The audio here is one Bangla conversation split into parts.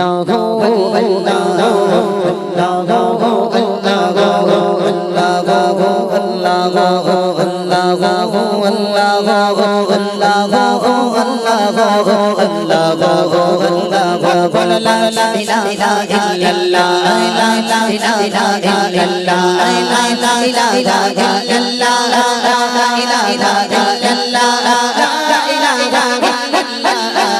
la la la la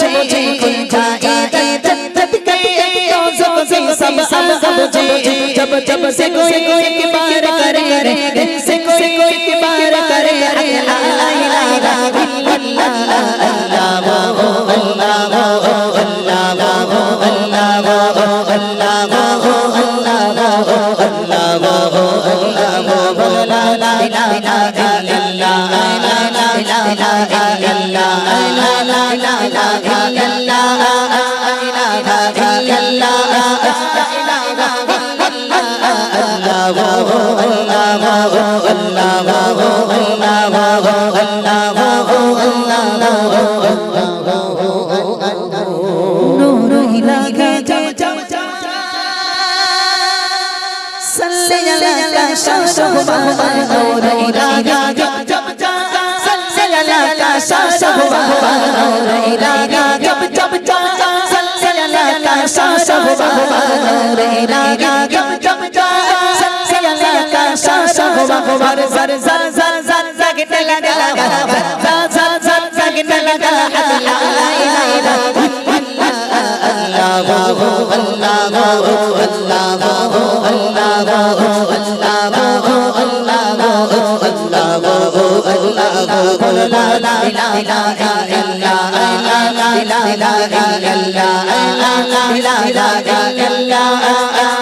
समझे कुल जाए तब कहीं तो समझे सब सब समझे जब जब से कोई कोई के बार करे रे से कोई कोई के बार करे अल्लाह अल्लाह अल्लाह अल्लाह Sa sa sa ভগবান সর সর সর সর সাগিত লাগা সর সর সর সাগিত লাগা আল্লাহু আল্লাহু আল্লাহু আল্লাহু la la la la la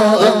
Allah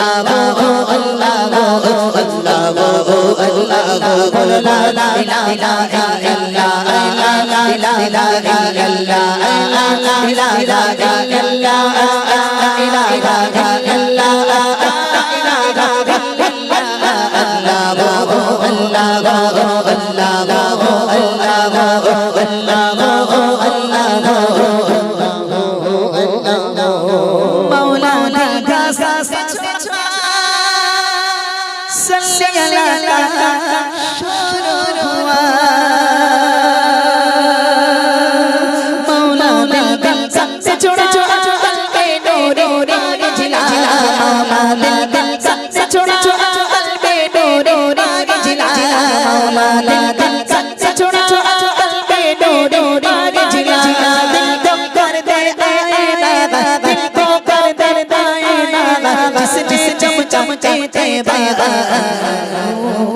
Allah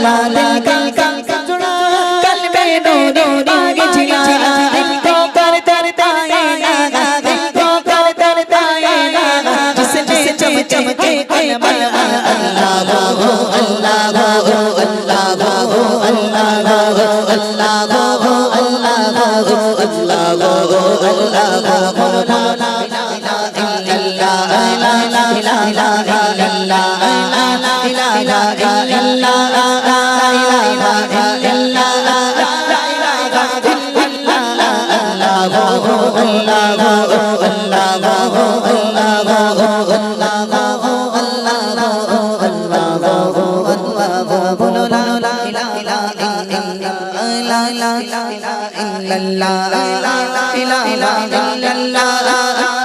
छिला दिल का जुड़ा कल में नूरी बाग छिला दिल को कर तरता है नागा दिल को कर तरता है नागा जिस जिस चम चम के मन मन la la la la